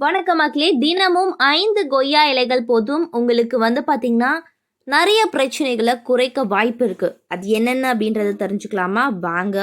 வணக்கம் மக்களே தினமும் ஐந்து கொய்யா இலைகள் போதும். உங்களுக்கு வந்து பார்த்தீங்கன்னா நிறைய பிரச்சனைகளை குறைக்க வாய்ப்பு இருக்கு. அது என்னென்ன அப்படின்றத தெரிஞ்சுக்கலாமா? வாங்க.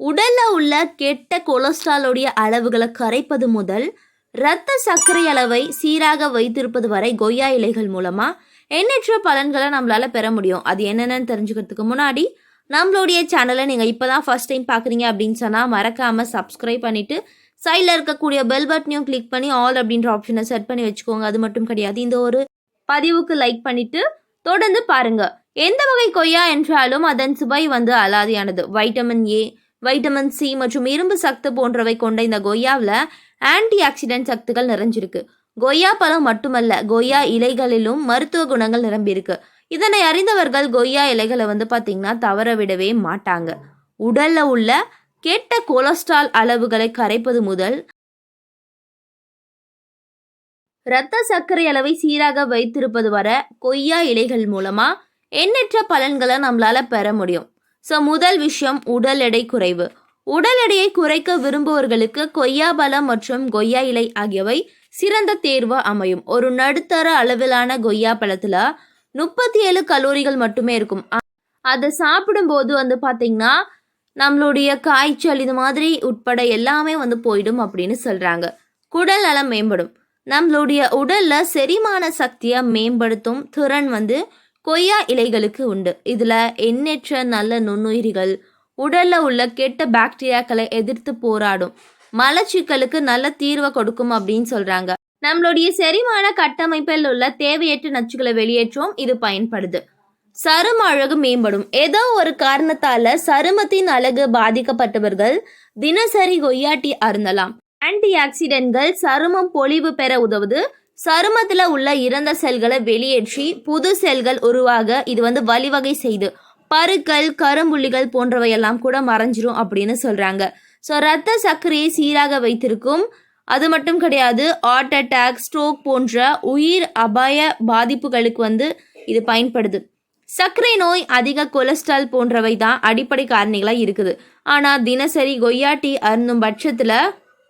உடல்ல உள்ள கெட்ட கொலஸ்ட்ராலோடைய அளவுகளை கரைப்பது முதல் இரத்த சர்க்கரை அளவை சீராக வைத்திருப்பது வரை கொய்யா இலைகள் மூலமா எண்ணற்ற பலன்களை நம்மளால பெற முடியும். அது என்னென்னு தெரிஞ்சுக்கிறதுக்கு முன்னாடி நம்மளுடைய சேனலை நீங்கள் இப்போ தான் ஃபஸ்ட் டைம் பார்க்குறீங்க அப்படின்னு சொன்னால் மறக்காமல் சப்ஸ்கிரைப் பண்ணிவிட்டு சைடில் இருக்கக்கூடிய பெல் பட்டனையும் கிளிக் பண்ணி ஆல் அப்படின்ற ஆப்ஷனை செட் பண்ணி வச்சுக்கோங்க. அது மட்டும் கிடையாது. இந்த ஒரு பதிவுக்கு லைக் பண்ணிவிட்டு தொடர்ந்து பாருங்க. எந்த வகை கொய்யா என்றாலும் அதன் சுவை வந்து அலாதியானது. வைட்டமின் ஏ வைட்டமின் சி மற்றும் இரும்பு சத்து போன்றவை கொண்ட இந்த கொய்யாவில் ஆன்டி ஆக்சிடென்ட் சத்துக்கள் நிறைஞ்சிருக்கு. கொய்யா பழம் மட்டுமல்ல கொய்யா இலைகளிலும் மருத்துவ குணங்கள் நிரம்பியிருக்கு. இதனை அறிந்தவர்கள் கொய்யா இலைகளை வந்து பார்த்தீங்கன்னா தவற விடவே மாட்டாங்க. உடலில் உள்ள கெட்ட கொலஸ்ட்ரால் அளவுகளை கரைப்பது முதல் இரத்த சர்க்கரை அளவை சீராக வைத்திருப்பது வர கொய்யா இலைகள் மூலமா எண்ணற்ற பலன்களை நம்மளால பெற முடியும். ஸோ முதல் விஷயம் உடல் எடை குறைவு. உடல் எடையை குறைக்க விரும்புவர்களுக்கு கொய்யா பழம் மற்றும் கொய்யா இலை ஆகியவை சிறந்த தேர்வு அமையும். ஒரு நடுத்தர அளவிலான கொய்யா பழத்துல முப்பத்தி ஏழு கலோரிகள் மட்டுமே இருக்கும். அதை சாப்பிடும்போது வந்து பார்த்தீங்கன்னா நம்மளுடைய காய்ச்சல் இது மாதிரி உட்பட எல்லாமே வந்து போயிடும் அப்படின்னு சொல்கிறாங்க குடல் நலம் மேம்படும். நம்மளுடைய உடலில் செரிமான சக்தியை மேம்படுத்தும் திறன் வந்து கொய்யா இலைகளுக்கு உண்டு. இதில் எண்ணற்ற நல்ல நுண்ணுயிரிகள் உடலில் உள்ள கெட்ட பாக்டீரியாக்களை எதிர்த்து போராடும். மலச்சிக்கலுக்கு நல்ல தீர்வை கொடுக்கும் அப்படின்னு சொல்கிறாங்க நம்மளுடைய செரிமான கட்டமைப்பில் உள்ள தேவையற்ற நச்சுக்களை வெளியேற்றவும் இது பயன்படுது. சரும அழகு மேம்படும். ஏதோ ஒரு காரணத்தால சருமத்தின் அழகு பாதிக்கப்பட்டவர்கள் தினசரி கொய்யாட்டி அருந்தலாம். ஆன்டி ஆக்சிடென்ட்கள் சருமம் பொலிவு பெற உதவுது. சருமத்தில் உள்ள இறந்த செல்களை வெளியேற்றி புது செல்கள் உருவாக இது வந்து வழிவகை செய்து. பருக்கள் கரும்புள்ளிகள் போன்றவையெல்லாம் கூட மறைஞ்சிரும் அப்படின்னு சொல்கிறாங்க ஸோ ரத்த சர்க்கரையை சீராக வைத்திருக்கும். அது மட்டும் கிடையாது ஹார்ட் அட்டாக் ஸ்ட்ரோக் போன்ற உயிர் அபாய பாதிப்புகளுக்கு வந்து இது பயன்படுது. சர்க்கரை நோய் அதிக கொலஸ்ட்ரால் போன்றவை தான் அடிப்படை காரணிகளாக இருக்குது. ஆனால் தினசரி கொய்யா டீ அருந்தும் பட்சத்தில்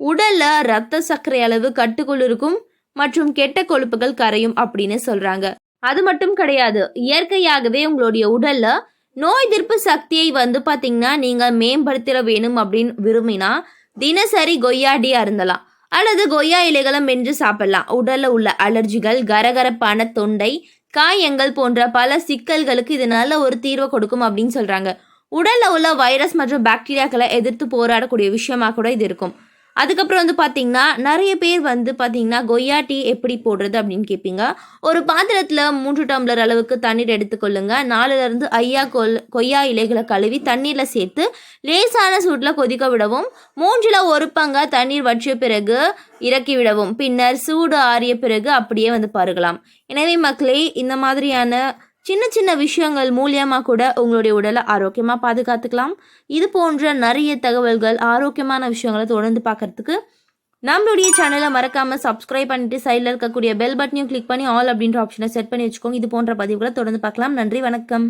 உடலில் ரத்த சர்க்கரை அளவு கட்டுக்குள் இருக்கும் மற்றும் கெட்ட கொழுப்புகள் கரையும் அப்படின்னு சொல்கிறாங்க அது மட்டும் கிடையாது இயற்கையாகவே உங்களுடைய உடலில் நோய் எதிர்ப்பு சக்தியை வந்து பார்த்தீங்கன்னா நீங்கள் மேம்படுத்திட வேணும் அப்படின்னு விரும்பினா தினசரி கொய்யா டீ அருந்தலாம். அல்லது கொய்யா இலைகளை மென்று சாப்பிடலாம். உடலில் உள்ள அலர்ஜிகள் கரகரப்பான தொண்டை காயங்கள் போன்ற பல சிக்கல்களுக்கு இது நல்ல ஒரு தீர்வை கொடுக்கும் அப்படின்னு சொல்கிறாங்க உடலில் உள்ள வைரஸ் மற்றும் பாக்டீரியாக்களை எதிர்த்து போராடக்கூடிய விஷயமாக கூட இது இருக்கும். அதுக்கப்புறம் வந்து பார்த்தீங்கன்னா நிறைய பேர் வந்து பார்த்தீங்கன்னா கொய்யா டீ எப்படி போடுறது அப்படின்னு கேட்பீங்க ஒரு பாத்திரத்தில் மூன்று டம்ளர் அளவுக்கு தண்ணீர் எடுத்துக்கொள்ளுங்க. நாலுலேருந்து ஐயா கொல் கொய்யா இலைகளை கழுவி தண்ணீரில் சேர்த்து லேசான சூட்டில் கொதிக்க விடவும். மூன்றில் ஒரு பங்கா தண்ணீர் வற்றிய பிறகு இறக்கி விடவும். பின்னர் சூடு ஆறிய பிறகு அப்படியே வந்து பருகலாம். எனவே மக்களே இந்த மாதிரியான சின்ன சின்ன விஷயங்கள் மூலியமாக கூட உங்களுடைய உடலை ஆரோக்கியமாக பாதுகாத்துக்கலாம். இது போன்ற நிறைய தகவல்கள் ஆரோக்கியமான விஷயங்களை தொடர்ந்து பார்க்கறதுக்கு நம்மளுடைய சேனலை மறக்காமல் சப்ஸ்கிரைப் பண்ணிட்டு சைடில் இருக்கக்கூடிய பெல் பட்டனையும் கிளிக் பண்ணி ஆல் அப்படின்ற ஆப்ஷனை செட் பண்ணி வச்சுக்கோங்க. இது போன்ற பதிவுகளை தொடர்ந்து பார்க்கலாம். நன்றி வணக்கம்.